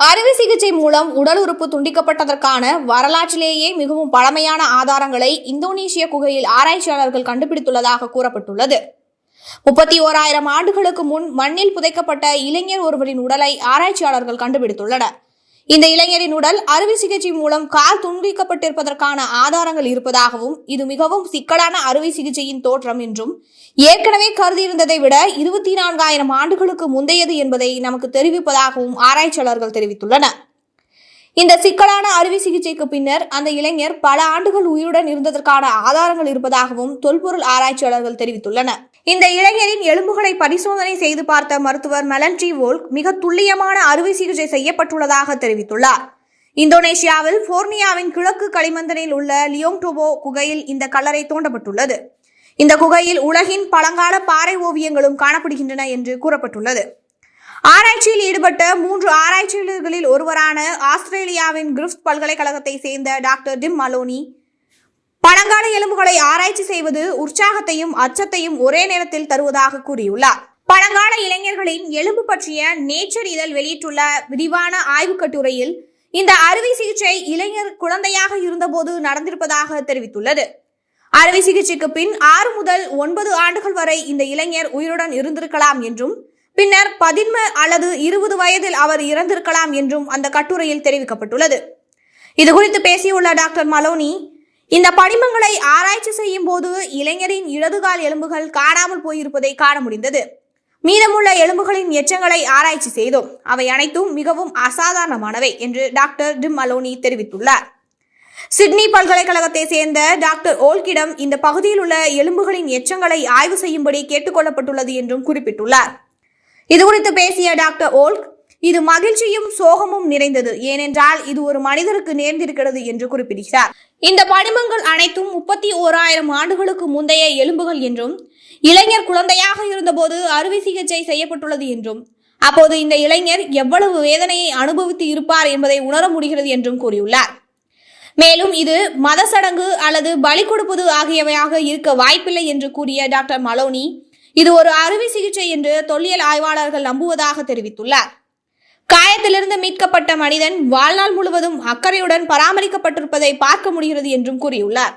அறுவை சிகிச்சை மூலம் உடல் உறுப்பு துண்டிக்கப்பட்டதற்கான வரலாற்றிலேயே மிகவும் பழமையான ஆதாரங்களை இந்தோனேஷிய குகையில் ஆராய்ச்சியாளர்கள் கண்டுபிடித்துள்ளதாக கூறப்பட்டுள்ளது. முப்பத்தி ஓராயிரம் ஆண்டுகளுக்கு முன் மண்ணில் புதைக்கப்பட்ட இளைஞர் ஒருவரின் உடலை ஆராய்ச்சியாளர்கள் கண்டுபிடித்துள்ளனர். இந்த இளைஞரின் உடல் அறுவை சிகிச்சை மூலம் கால் துண்டிக்கப்பட்டிருப்பதற்கான ஆதாரங்கள் இருப்பதாகவும் இது மிகவும் சிக்கலான அறுவை சிகிச்சையின் தோற்றம் என்றும் ஏற்கனவே கருதியிருந்ததை விட இருபத்தி நான்காயிரம் ஆண்டுகளுக்கு முந்தையது என்பதை நமக்கு தெரிவிப்பதாகவும் ஆராய்ச்சியாளர்கள் தெரிவித்துள்ளனர். இந்த சிக்கலான அறுவை சிகிச்சைக்கு பின்னர் அந்த இளைஞர் பல ஆண்டுகள் உயிருடன் இருந்ததற்கான ஆதாரங்கள் இருப்பதாகவும் தொல்பொருள் ஆராய்ச்சியாளர்கள் தெரிவித்துள்ளனர் இந்த இளைஞரின் எலும்புகளை பரிசோதனை செய்து பார்த்த மருத்துவர் மெலன்ட்ரி வோல்க் மிக துல்லியமான அறுவை சிகிச்சை செய்யப்பட்டுள்ளதாக தெரிவித்துள்ளார். இந்தோனேஷியாவில் போர்னியாவின் கிழக்கு களிமந்தனில் உள்ள லியோங்டோபோ குகையில் இந்த கல்லறை தோண்டப்பட்டுள்ளது. இந்த குகையில் உலகின் பழங்கால பாறை ஓவியங்களும் காணப்படுகின்றன என்று கூறப்பட்டுள்ளது. ஆராய்ச்சியில் ஈடுபட்ட மூன்று ஆராய்ச்சியாளர்களில் ஒருவரான ஆஸ்திரேலியாவின் கிரிஃப்த் பல்கலைக்கழகத்தை சேர்ந்த டாக்டர் டிம் மலோனி. பழங்கால எலும்புகளை ஆராய்ச்சி செய்வது உற்சாகத்தையும் அச்சத்தையும் ஒரே நேரத்தில் தருவதாக கூறியுள்ளார். பழங்கால இளைஞர்களின் எலும்பு பற்றிய நேச்சர் இதழ் வெளியிட்டுள்ள விரிவான ஆய்வுக் கட்டுரையில் இந்த அறுவை சிகிச்சை இளைஞர் குழந்தையாக இருந்தபோது நடந்திருப்பதாக தெரிவித்துள்ளது. அறுவை சிகிச்சைக்கு பின் ஆறு முதல் ஒன்பது ஆண்டுகள் வரை இந்த இளைஞர் உயிருடன் இருந்திருக்கலாம் என்றும் பின்னர் பதின்ம அல்லது இருபது வயதில் அவர் இறந்திருக்கலாம் என்றும் அந்த கட்டுரையில் தெரிவிக்கப்பட்டுள்ளது. இது குறித்து பேசியுள்ள டாக்டர் மலோனி இந்த படிமங்களை ஆராய்ச்சி செய்யும் போது இளைஞரின் இடதுகால் எலும்புகள் காணாமல் போயிருப்பதை காண முடிந்தது. மீதமுள்ள எலும்புகளின் எச்சங்களை ஆராய்ச்சி செய்தோம். அவை அனைத்தும் மிகவும் அசாதாரணமானவை என்று டாக்டர் டிம் மலோனி தெரிவித்துள்ளார். சிட்னி பல்கலைக்கழகத்தை சேர்ந்த டாக்டர் ஓல்கிடம் இந்த பகுதியில் உள்ள எலும்புகளின் எச்சங்களை ஆய்வு செய்யும்படி கேட்டுக்கொள்ளப்பட்டுள்ளது என்றும் குறிப்பிட்டுள்ளார். இது குறித்து பேசிய டாக்டர் ஓல்க் இது மகிழ்ச்சியும் சோகமும் நிறைந்தது. ஏனென்றால் இது ஒரு மனிதருக்கு நேர்ந்திருக்கிறது என்று குறிப்பிடுகிறார். இந்த படிமங்கள் அனைத்தும் முப்பத்தி ஓராயிரம் ஆண்டுகளுக்கு முந்தைய எலும்புகள் என்றும் இளைஞர் குழந்தையாக இருந்தபோது அறுவை சிகிச்சை செய்யப்பட்டுள்ளது என்றும் அப்போது இந்த இளைஞர் எவ்வளவு வேதனையை அனுபவித்து இருப்பார் என்பதை உணர முடிகிறது என்றும் கூறியுள்ளார். மேலும் இது மத சடங்கு அல்லது பலி கொடுப்பது ஆகியவையாக இருக்க வாய்ப்பில்லை என்று கூறிய டாக்டர் மலோனி இது ஒரு அறுவை சிகிச்சை என்று தொல்லியல் ஆய்வாளர்கள் நம்புவதாக தெரிவித்துள்ளார். காயத்திலிருந்து மீட்கப்பட்ட மனிதன் வாழ்நாள் முழுவதும் அக்கறையுடன் பராமரிக்கப்பட்டிருப்பதை பார்க்க முடிகிறது என்றும் கூறியுள்ளார்.